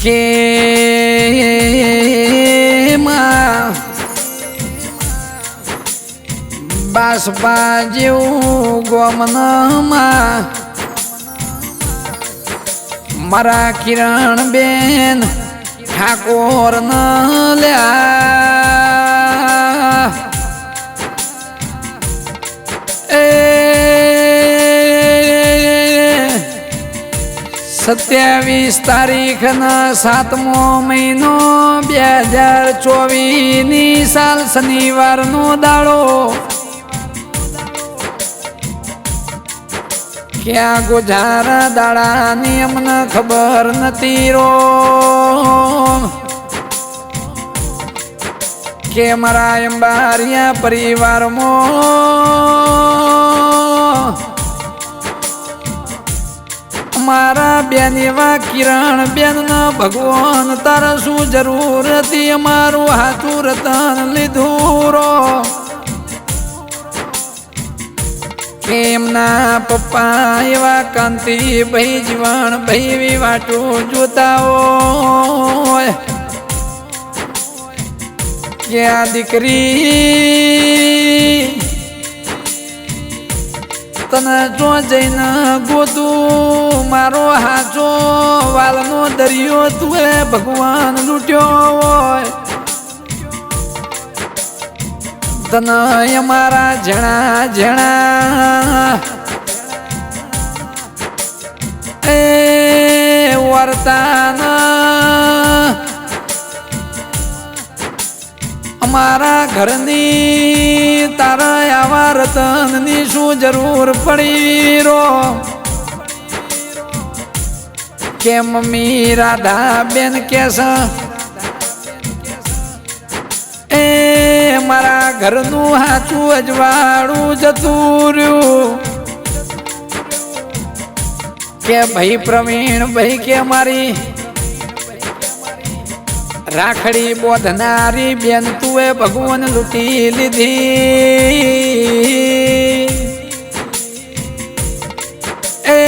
કે બાસ બાજ્યું ગોમનમાં મારા કિરણ બેન ઠાકોર ન લ્યા સત્યાવીસ તારીખ ના સાતમો મહિનો બે હજાર ચોવીસની સાલ શનિવાર નો દાડો. ક્યાં ગુજારા દાડા નિયમને ખબર નથી રો કે મારા અંબારિયા પરિવારમાં. મારા બેન એવા કિરણ બેન ભગવાન, તારા શું જરૂર હતી? અમારું હાથું રતન લીધું રો. એમના પપ્પા એવા કાંતિ ભાઈ જીવન ભાઈ વાટો જોતા હોય. કે દીકરી તને જો જઈને ગોતું મારો હાચો વાલનો દરિયો તું ભગવાન લૂટ્યો હોય. તને અમારા જણા જણા એ વર્તાના ઘરની તારા આવા રતનની શું જરૂર પડી રો કે મમ્મી રાધા બેન કેસ એ મારા ઘરનું હાચું અજવાળું જતું રહ્યું. કે ભાઈ પ્રવીણ ભાઈ કે મારી રાખડી બોધનારી બેન તુએ ભગવાન લૂંટી લીધી. એ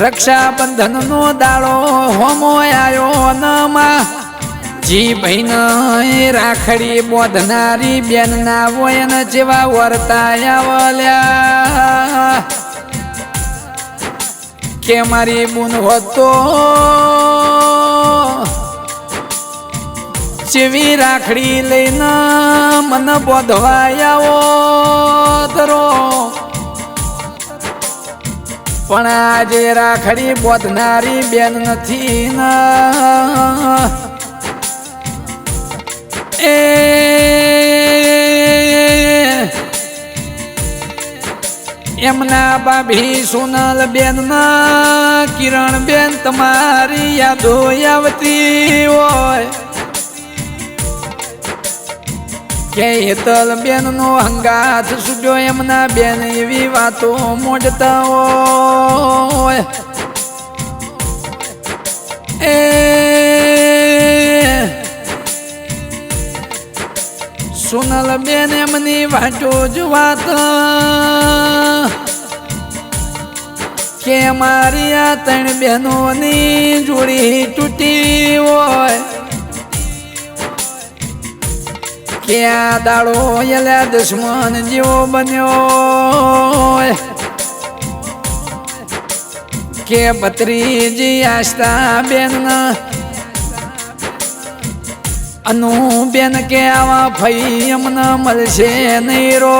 રક્ષાબંધન નો દાડો હોમો આવ્યો નમાં. જી ભાઈ રાખડી બોધનારી બેન ના હોય જેવા વર્તાયા વલ્યા. કે મારી બુન હોતો જેવી રાખડી લઈને મને બોધવાયા ધરો. પણ આજે રાખડી બોધનારી બેન નથી ના. એ એમના ભાભી સોનલ બેન ના કિરણ બેન તમારી યાદો આવતી હોય. કે હેતલ બેન નો હંગાથ સુજો એમના બેન એવી વાતો મોજતા હોય. એ સોનલ બેન એમની વાંચો જોવાત. કે મારી આ ત્રણ બહેનોની જોડી તૂટી હોય. કે આ દાડો એલા દુશ્મન જેવો બન્યો હોય. કે ભત્રીજી આસ્થા બેન અનુ બેન કે આવા ભાઈ અમને મળશે નહીં રો.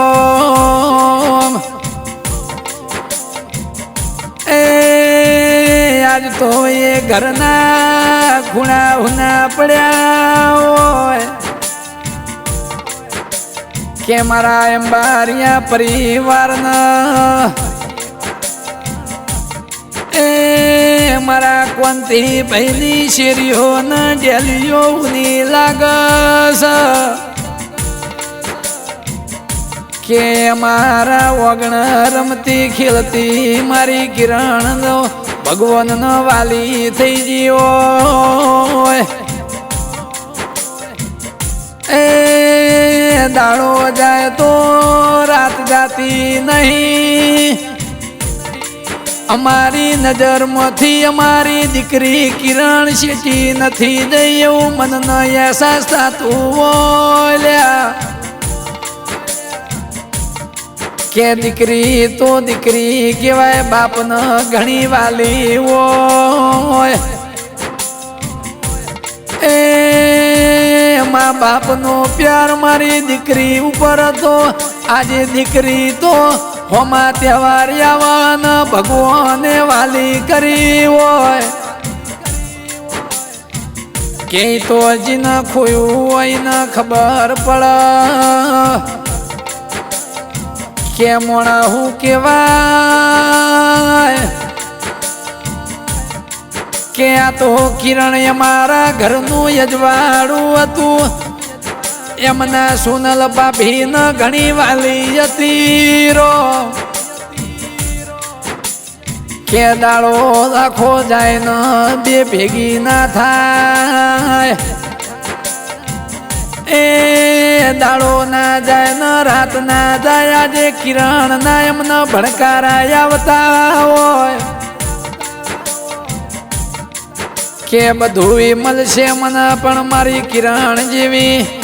એ આજ તો એ ઘરના ખૂણા હુના પડ્યા હોય. કે મારા એમ્બારિયા પરિવારના. એ મારા કોંતી પહેલી શેરીઓ ને ડેલીઓ ની લાગસ. કે મારા ઓગણ રમતી ખેલતી મારી કિરણ ભગવાન નો વાલી થઈ ગયો એ દાડો જાય તો રાત જાતી નહીં. અમારી નજરમાંથી અમારી દીકરી કિરણ શેટી નથી દઈ એવું મનનો અહેસાસ થતું બોલ્યા કે દીકરી તો દીકરી કહેવાય બાપન ઘણી વાલી હોય. એ મા બાપનો પ્યાર મારી દીકરી ઉપર હતો. આજે દીકરી તો હોમા તહેવાર આવવાન ભગવાને વાલી કરી હોય. કે તો હજી ન ખોયું હોય ન ખબર પડે. કે મોણા હું કેવાય કે આ તો કિરણ અમારા ઘરનું યજવાડું હતું. એમના સોનલ ભાભી ન ઘણી વાલી હતી રો. કે દાડો આખો જાય ન બે ભેગી ના થાય. એ દાડો ના જાય ન રાત ના જાય, આજે કિરણ ના એમના ભણકારા આવતા હોય. કે બધું મળશે મને પણ મારી કિરણ જેવી?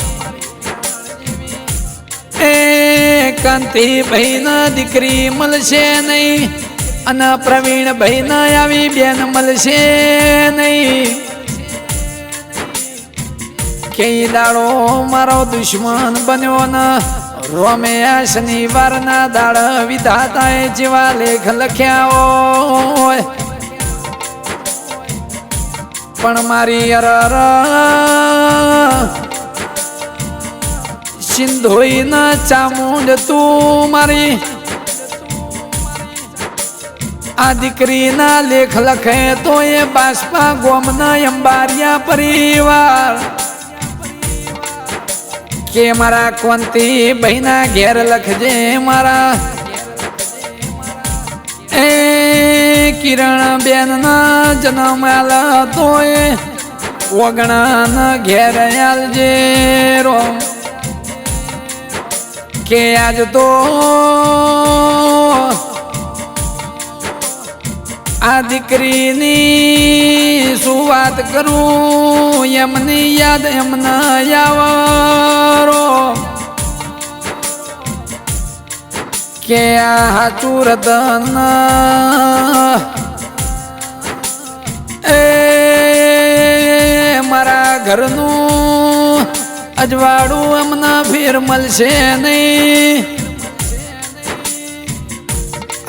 એ કાંતિ ભાઈ ના દીકરી મળશે નહીં અને પ્રવીણ ભાઈ ના આવી બેન મળશે નહીં. ક્યાંય દાડો મારો દુશ્મન બન્યો ન રોમે શનિવારના દાડ વિધાતાએ જેવા લેખ લખ્યા હોય. પણ મારી અરર સિંધોઈ ના ચામુંડ તું મારી. આ દીકરીના લેખ લખે તો એ બાષ્પા ગોમના અંબારિયા પરિવાર. કે મારા કોંતી બહેના ઘેર લખજે મારા. એ કિરણ બેન ના જન્મ આલા તો એ ઓગણા ઘેર આલજે રો. કે આજ તો આ દીકરીની શું વાત કરું? એમની યાદ એમના યાવરો કે આ હાચું રતન એ મારા ઘરનું અજવાળું એમના ફેર મળશે નહીં.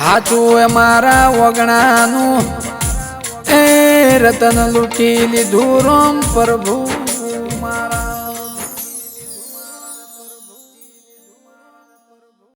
હાચું એ મારા વગણાનું એ રતન લૂંટી લીધું રોમ પ્રભુ.